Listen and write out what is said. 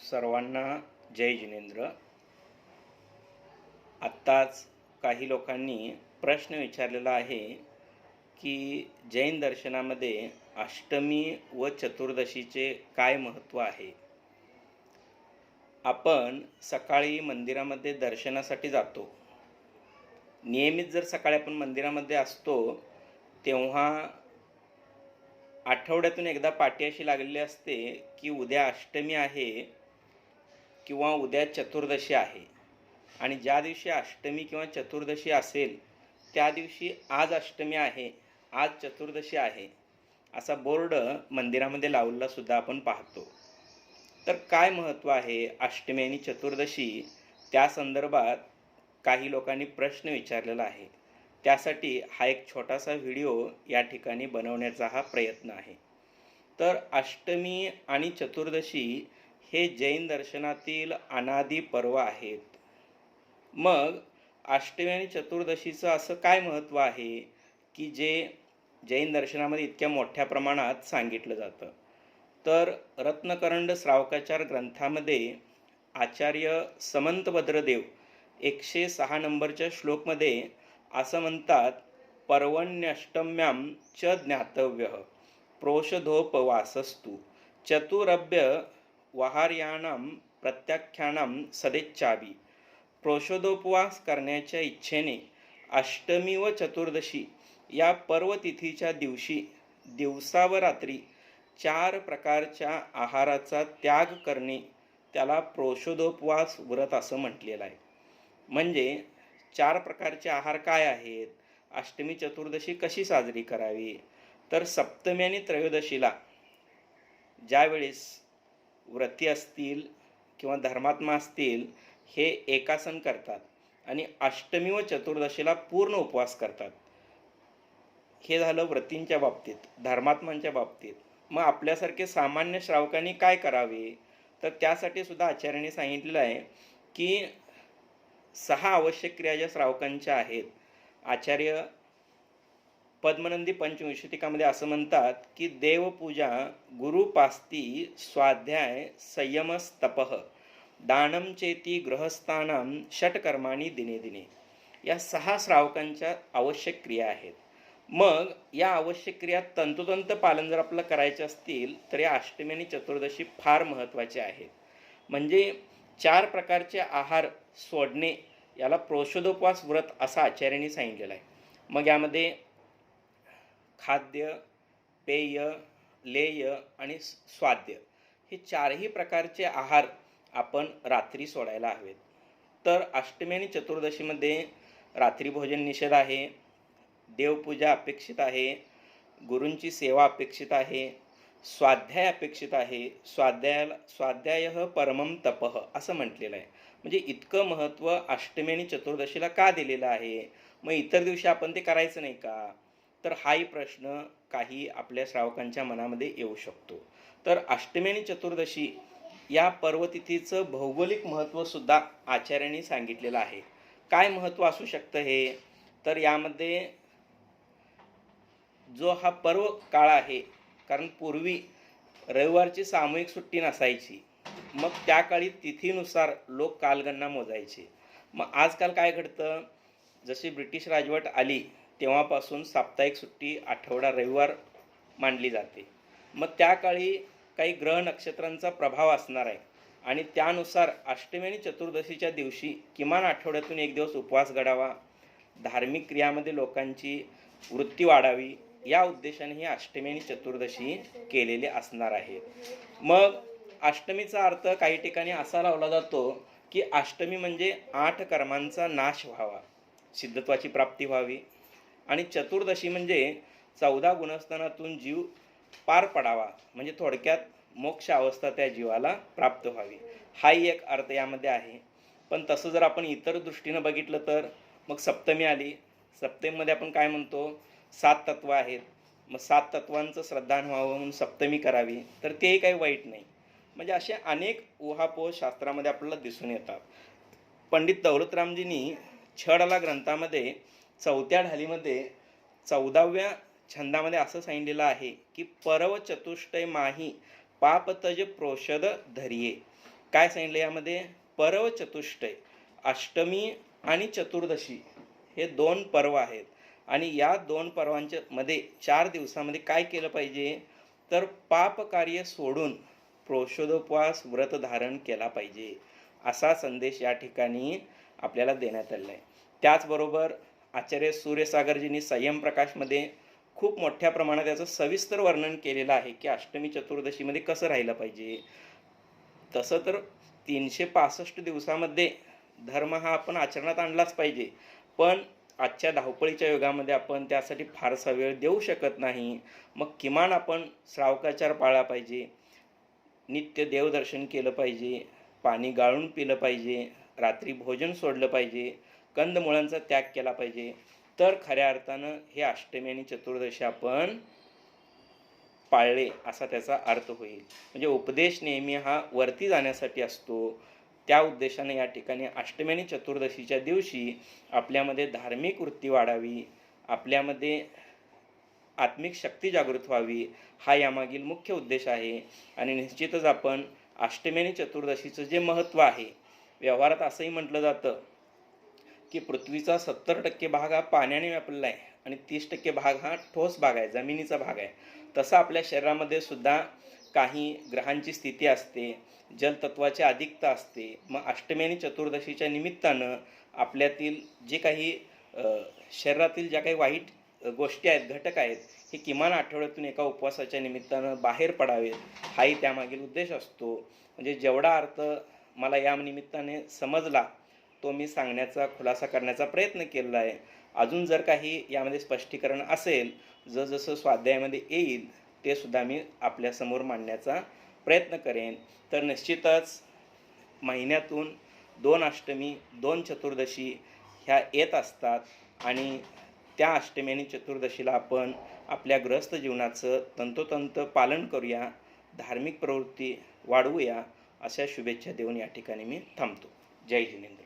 सर्वांना जय जिनेंद्र. आत्ताच काही लोकांनी प्रश्न विचारलेला आहे की जैन दर्शनामध्ये अष्टमी व चतुर्दशीचे काय महत्त्व आहे? आपण सकाळी मंदिरामध्ये दर्शनासाठी जातो. नियमित जर सकाळी आपण मंदिरामध्ये असतो तेव्हा आठवड्यातून एकदा पाठी अशी लागलेली असते की उद्या अष्टमी आहे किंवा उद्या चतुर्दशी आहे. आणि ज्या दिवशी अष्टमी किंवा चतुर्दशी असेल त्या दिवशी आज अष्टमी आहे आज चतुर्दशी आहे असा बोर्ड मंदिरामध्ये लावलेला सुद्धा आपण पाहतो. तर काय महत्त्व आहे अष्टमी आणि चतुर्दशी? त्या संदर्भात काही लोकांनी प्रश्न विचारलेला आहे. त्यासाठी हा एक छोटासा व्हिडिओ या ठिकाणी बनवण्याचा हा प्रयत्न आहे. तर अष्टमी आणि चतुर्दशी हे जैन दर्शनातील अनादी पर्व आहेत. मग अष्टमी आणि चतुर्दशीचं असं काय महत्त्व आहे? की जे जैन दर्शनामध्ये इतक्या मोठ्या प्रमाणात सांगितलं जातं. तर रत्नकरंड श्रावकाचार ग्रंथामध्ये आचार्य समंतभद्रदेव एकशे सहा नंबरच्या श्लोकमध्ये असं म्हणतात पर्वण्यष्टम्याम च ज्ञातव्य प्रोषधोपवासस्तू चतुरभ्य वहार्याणं प्रत्याख्यानां सदेच्छावी प्रोषोदोपवास करण्याच्या इच्छेने अष्टमी व चतुर्दशी या पर्वतिथीच्या दिवशी दिवसा व रात्री चार प्रकारच्या आहाराचा त्याग करणे त्याला प्रोषोदोपवास व्रत असं म्हटलेलं आहे. म्हणजे चार प्रकारचे आहार काय आहेत? अष्टमी चतुर्दशी कशी साजरी करावी? तर सप्तमी आणि त्रयोदशीला ज्यावेळेस व्रती असतील किंवा धर्मात्मा असतील हे एकासन करतात आणि अष्टमी व चतुर्दशीला पूर्ण उपवास करतात. हे झालं व्रतींच्या बाबतीत धर्मात्मांच्या बाबतीत. मग आपल्यासारखे सामान्य श्रावकांनी काय करावे? तर त्यासाठी सुद्धा आचार्यांनी सांगितलेलं आहे की सहा आवश्यक क्रिया ज्या श्रावकांच्या आहेत आचार्य पद्मनंदी पंचविंशतिकामध्ये असं म्हणतात की देवपूजा गुरुपास्ती स्वाध्याय संयमस्तपः दानम चेती गृहस्थानां षटकर्माणी दिने दिने. या सहा श्रावकांच्या आवश्यक क्रिया आहेत. मग या आवश्यक क्रिया तंतोतंत पालन जर आपलं करायचे असतील तर या अष्टमी आणि चतुर्दशी फार महत्त्वाचे आहेत. म्हणजे चार प्रकारचे आहार सोडणे याला प्रोषोदोपवास व्रत असं आचार्यांनी सांगितलेलं आहे. मग यामध्ये खाद्य पेय लेय आणि स्वाद्य हे चारही प्रकारचे आहार आपण रात्री सोडायला हवेत. तर अष्टमी आणि चतुर्दशीमध्ये रात्री भोजन निषेध आहे देवपूजा अपेक्षित आहे गुरूंची सेवा अपेक्षित आहे स्वाध्याय अपेक्षित आहे स्वाध्यायाला स्वाध्याय परमम तपः असं म्हटलेलं आहे. म्हणजे इतकं महत्त्व अष्टमी आणि चतुर्दशीला का दिलेलं आहे? मग इतर दिवशी आपण ते करायचं नाही का? तर हाही प्रश्न काही आपल्या श्रावकांच्या मनामध्ये येऊ शकतो. तर अष्टमी आणि चतुर्दशी या पर्वतिथीचं भौगोलिक महत्त्वसुद्धा आचार्यांनी सांगितलेलं आहे. काय महत्त्व असू शकतं हे? तर यामध्ये जो हा पर्व काळ आहे कारण पूर्वी रविवारची सामूहिक सुट्टी नसायची मग त्या काळी तिथीनुसार लोक कालगणना मोजायचे. मग आजकाल काय घडतं? जशी ब्रिटिश राजवट आली तेव्हापासून साप्ताहिक सुट्टी आठवडा रविवार मांडली जाते. मग त्या काळी काही ग्रह नक्षत्रांचा प्रभाव असणार आहे. आणि त्यानुसार अष्टमी आणि चतुर्दशीच्या दिवशी किमान आठवड्यातून एक दिवस उपवास घडावा धार्मिक क्रियामध्ये लोकांची वृत्ती वाढावी या उद्देशाने ही अष्टमी आणि चतुर्दशी केलेले असणार आहे. मग अष्टमीचा अर्थ काही ठिकाणी असा लावला जातो की अष्टमी म्हणजे आठ कर्मांचा नाश व्हावा सिद्धत्वाची प्राप्ती व्हावी आणि चतुर्दशी म्हणजे चौदा गुणस्थानातून जीव पार पडावा. म्हणजे थोडक्यात मोक्ष अवस्था त्या जीवाला प्राप्त व्हावी. हाही एक अर्थ यामध्ये आहे. पण तसं जर आपण इतर दृष्टीनं बघितलं तर मग सप्तमी आली. सप्तमीमध्ये आपण काय म्हणतो? सात तत्व आहेत. मग सात तत्वांचं श्रद्धान व्हावं म्हणून सप्तमी करावी. तर तेही काही वाईट नाही. म्हणजे असे अनेक उहापोह शास्त्रामध्ये आपल्याला दिसून येतात. पंडित दौलतरामजींनी छडाला ग्रंथामध्ये चौथ्या ढालीमध्ये चौदाव्या छंदामध्ये असं सांगितलेलं आहे की परव चतुष्टय माही पापतज प्रोषद धरिये. काय सांगितलं यामध्ये? पर्व चतुष्टय अष्टमी आणि चतुर्दशी हे दोन पर्व आहेत. आणि या दोन पर्वांच्या मध्ये चार दिवसामध्ये काय केलं पाहिजे? तर पाप कार्य सोडून प्रोषोदोपवास व्रत धारण केला पाहिजे. असा संदेश या ठिकाणी आपल्याला देण्यात आलेला आहे. त्याचबरोबर आचार्य सूर्यसागरजींनी संयम प्रकाशमध्ये खूप मोठ्या प्रमाणात याचं सविस्तर वर्णन केलेलं आहे की अष्टमी चतुर्दशीमध्ये कसं राहिलं पाहिजे. तसं तर तीनशे पासष्ट दिवसामध्ये धर्म हा आपण आचरणात आणलाच पाहिजे. पण आजच्या धावपळीच्या युगामध्ये आपण त्यासाठी फारसा वेळ देऊ शकत नाही. मग किमान आपण श्रावकाचार पाळला पाहिजे. नित्य देवदर्शन केलं पाहिजे. पाणी गाळून पिलं पाहिजे. रात्री भोजन सोडलं पाहिजे. कंदमुळांचा त्याग केला पाहिजे. तर खऱ्या अर्थानं हे अष्टमी आणि चतुर्दशी आपण पाळले असा त्याचा अर्थ होईल. म्हणजे उपदेश नेहमी हा वरती जाण्यासाठी असतो. त्या उद्देशाने या ठिकाणी अष्टमी आणि चतुर्दशीच्या दिवशी आपल्यामध्ये धार्मिक वृत्ती वाढावी आपल्यामध्ये आत्मिक शक्ती जागृत व्हावी हा यामागील मुख्य उद्देश आहे. आणि निश्चितच आपण अष्टमी आणि चतुर्दशीचं जे महत्त्व आहे व्यवहारात असंही म्हटलं जातं. की पृथ्वीचा सत्तर टक्के भाग हा पाण्याने व्यापलेला आहे आणि तीस टक्के भाग हा ठोस भाग आहे जमिनीचा भाग आहे. तसा आपल्या शरीरामध्ये सुद्धा काही ग्रहांची स्थिती असते जलतत्वाची अधिकता असते. मग अष्टमी आणि चतुर्दशीच्या निमित्तानं आपल्यातील जे काही शरीरातील ज्या काही वाईट गोष्टी आहेत घटक आहेत हे किमान आठवड्यातून एका उपवासाच्या निमित्तानं बाहेर पडावेत हाही त्यामागील उद्देश असतो. म्हणजे जेवढा अर्थ मला या निमित्ताने समजला तो मी सांगण्याचा खुलासा करण्याचा प्रयत्न केलेला आहे. अजून जर काही यामध्ये स्पष्टीकरण असेल जसजसं स्वाध्यायामध्ये येईल ते सुद्धा मी आपल्यासमोर मांडण्याचा प्रयत्न करेन. तर निश्चितच महिन्यातून दोन अष्टमी दोन चतुर्दशी ह्या येत असतात आणि त्या अष्टमी आणि चतुर्दशीला आपण आपल्या ग्रस्त जीवनाचं तंतोतंत पालन करूया धार्मिक प्रवृत्ती वाढवूया अशा शुभेच्छा देऊन या ठिकाणी मी थांबतो. जय जिनेंद्र